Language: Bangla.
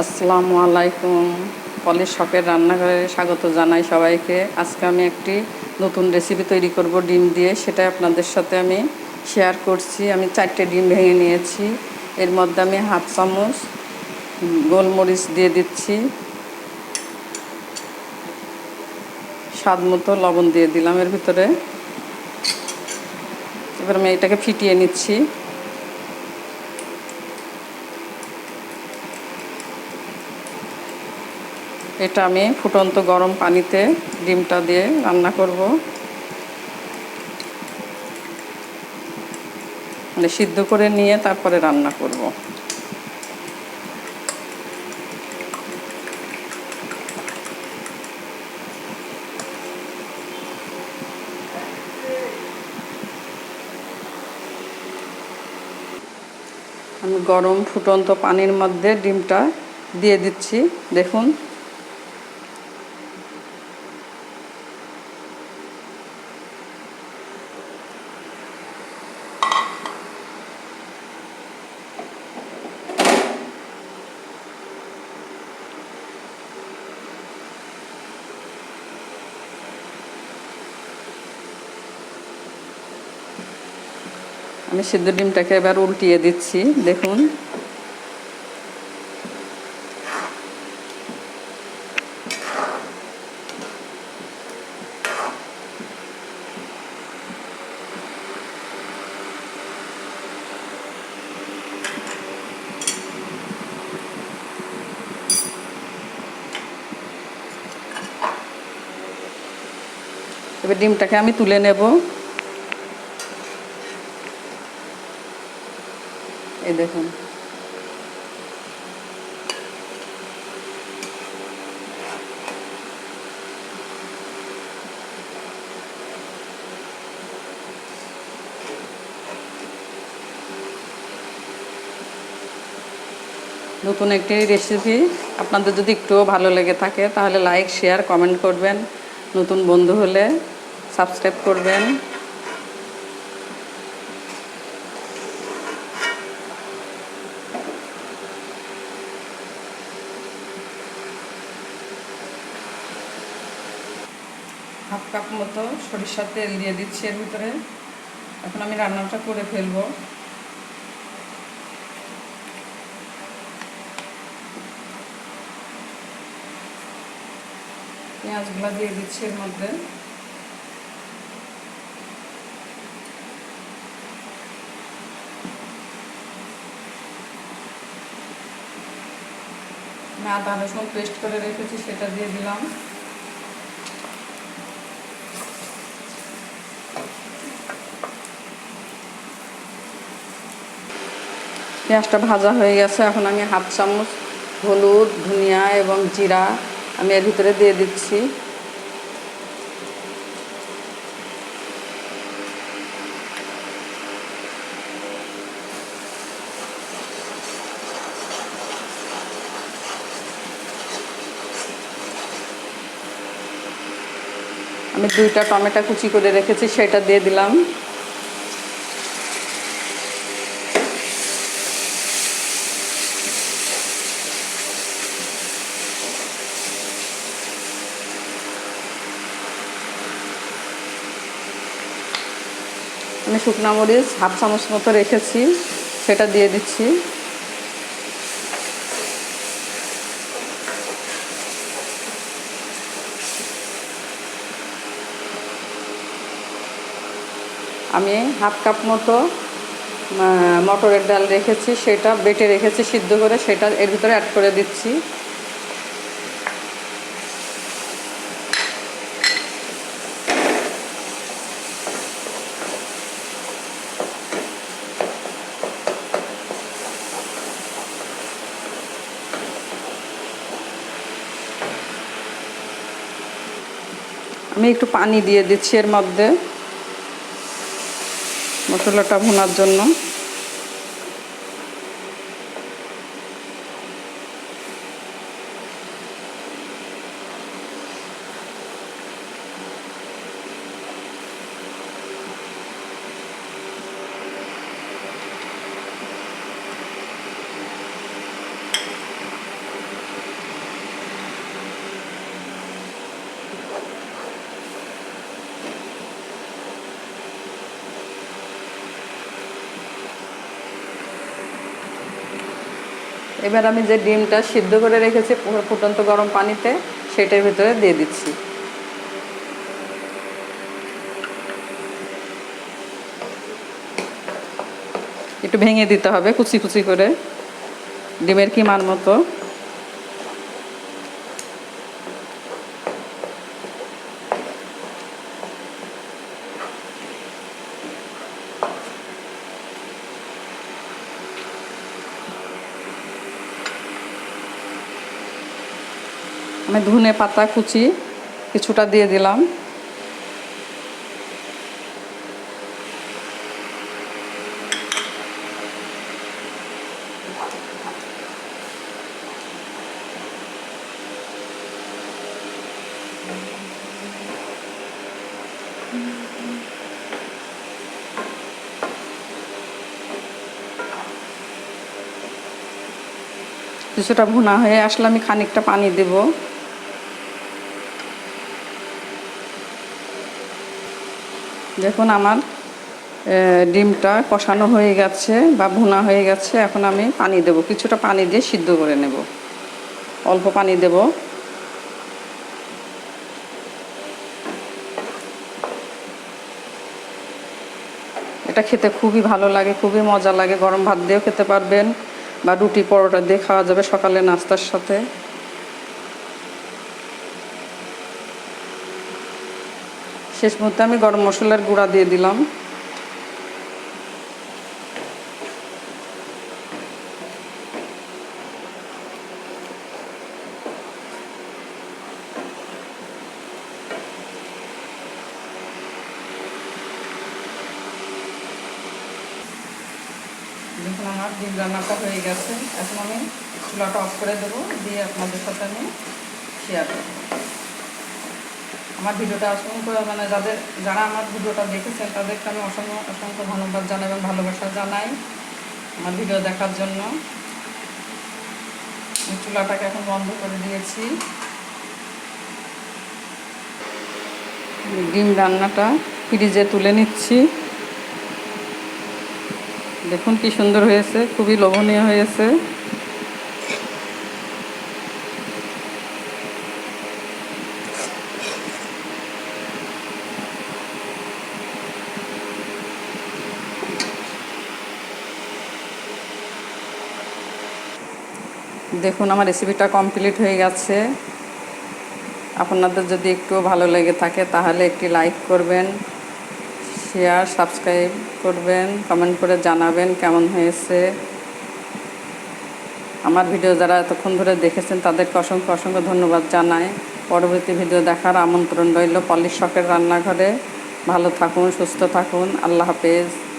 আসসালামু আলাইকুম। পলি শপের রান্নাঘরে স্বাগত জানাই সবাইকে। আজকে আমি একটি নতুন রেসিপি তৈরি করব ডিম দিয়ে। সেটা আপনাদের সাথে আমি শেয়ার করছি। আমি চারটে ডিম ভেঙে নিয়েছি। এর মধ্যে আমি হাফ চামচ গোলমরিচ দিয়ে দিচ্ছি। স্বাদ মতো লবণ দিয়ে দিলাম এর ভিতরে। এবার আমি এটাকে ফিটিয়ে নিচ্ছি। এটা আমি ফুটন্ত গরম পানিতে ডিমটা দিয়ে রান্না করব। মানে সিদ্ধ করে নিয়ে তারপরে রান্না করব। আমি গরম ফুটন্ত পানির মধ্যে ডিমটা দিয়ে দিচ্ছি। দেখুন। আমি সিদ্ধ ডিমটাকে এবার উল্টিয়ে দিচ্ছি দেখুন। এবার ডিমটাকে আমি তুলে নেব। এই দেখুন। নতুন একটি রেসিপি আপনাদের যদি একটুও ভালো লেগে থাকে, তাহলে লাইক শেয়ার কমেন্ট করবেন। নতুন বন্ধু হলে সাবস্ক্রাইব করবেন। কাপ মতো সরিষার তেল দিয়ে দিচ্ছি এর ভিতরে। এখন আমি রান্নাটা করে ফেলব। পেঁয়াজগুলো দিয়ে দিচ্ছি এর মধ্যে। আদা রসুন পেস্ট করে রেখেছি, সেটা দিয়ে দিলাম। পেঁয়াজটা ভাজা হয়ে গেছে। এখন আমি হাফ চামচ হলুদ, ধনিয়া এবং জিরা আমি এর ভিতরে দিয়ে দিচ্ছি। আমি দুইটা টমেটো কুচি করে রেখেছি, সেটা দিয়ে দিলাম। আমি শুকনো মরিচ হাফ চামচ মতো রেখেছি, সেটা দিয়ে দিচ্ছি। আমি হাফ কাপ মতো মটরের ডাল রেখেছি, সেটা বেটে রেখেছি সিদ্ধ করে, সেটা এর ভিতরে অ্যাড করে দিচ্ছি। আমি একটু পানি দিয়ে দিচ্ছি এর মধ্যে মশলাটা ভুনার জন্য। এবার আমি যে ডিমটা সিদ্ধ করে রেখেছি ফুটন্ত গরম পানিতে, সেটার ভিতরে দিয়ে দিচ্ছি। একটু ভেঙে দিতে হবে, কুচি কুচি করে। ডিমের কিমার মতো। আমি ধনে পাতা কুচি কিছুটা দিয়ে দিলাম। কিছুটা ভুনা হয়ে আসলে আমি খানিকটা পানি দেব। দেখুন আমার ডিমটা কষানো হয়ে গেছে বা ভুনা হয়ে গেছে, এখন আমি পানি দেব। কিছুটা পানি দিয়ে সিদ্ধ করে নেব। অল্প পানি দেব। এটা খেতে খুবই ভালো লাগে, খুবই মজা লাগে। গরম ভাত দিয়েও খেতে পারবেন বা রুটি পরোটা দিয়ে খাওয়া যাবে সকালে নাস্তার সাথে। শেষ মুহূর্তে আমি গরম মশলার গুঁড়া দিয়ে দিলাম। দেখুন, আমার ডিম রান্নাটা হয়ে গেছে। এখন আমি চুলাটা অফ করে দেবো, দিয়ে আপনাদের সাথে আমি শেয়ার করব। আমার ভিডিওটা অসংখ্য মানে যাদের, যারা আমার ভিডিওটা দেখেছেন, তাদেরকে আমি অসংখ্য অসংখ্য ধন্যবাদ জানাই এবং ভালোবাসা জানাই আমার ভিডিও দেখার জন্য। চুলাটাকে এখন বন্ধ করে দিয়েছি। ডিম রান্নাটা ফ্রিজে তুলে নিচ্ছি। দেখুন কি সুন্দর হয়েছে, খুবই লোভনীয় হয়েছে। দেখুন, আমার রেসিপিটা কমপ্লিট হয়ে গেছে। আপনাদের যদি একটু ভালো লেগে থাকে, তাহলে একটি লাইক করবেন শেয়ার সাবস্ক্রাইব করবেন কমেন্ট করে জানাবেন কেমন হয়েছে। আমার ভিডিও যারা এতক্ষণ ধরে দেখেছেন, তাদেরকে অসংখ্য অসংখ্য ধন্যবাদ জানাই। পরবর্তী ভিডিও দেখার আমন্ত্রণ রইল পলিশ শখের রান্নাঘরে। ভালো থাকুন, সুস্থ থাকুন। আল্লাহ হাফেজ।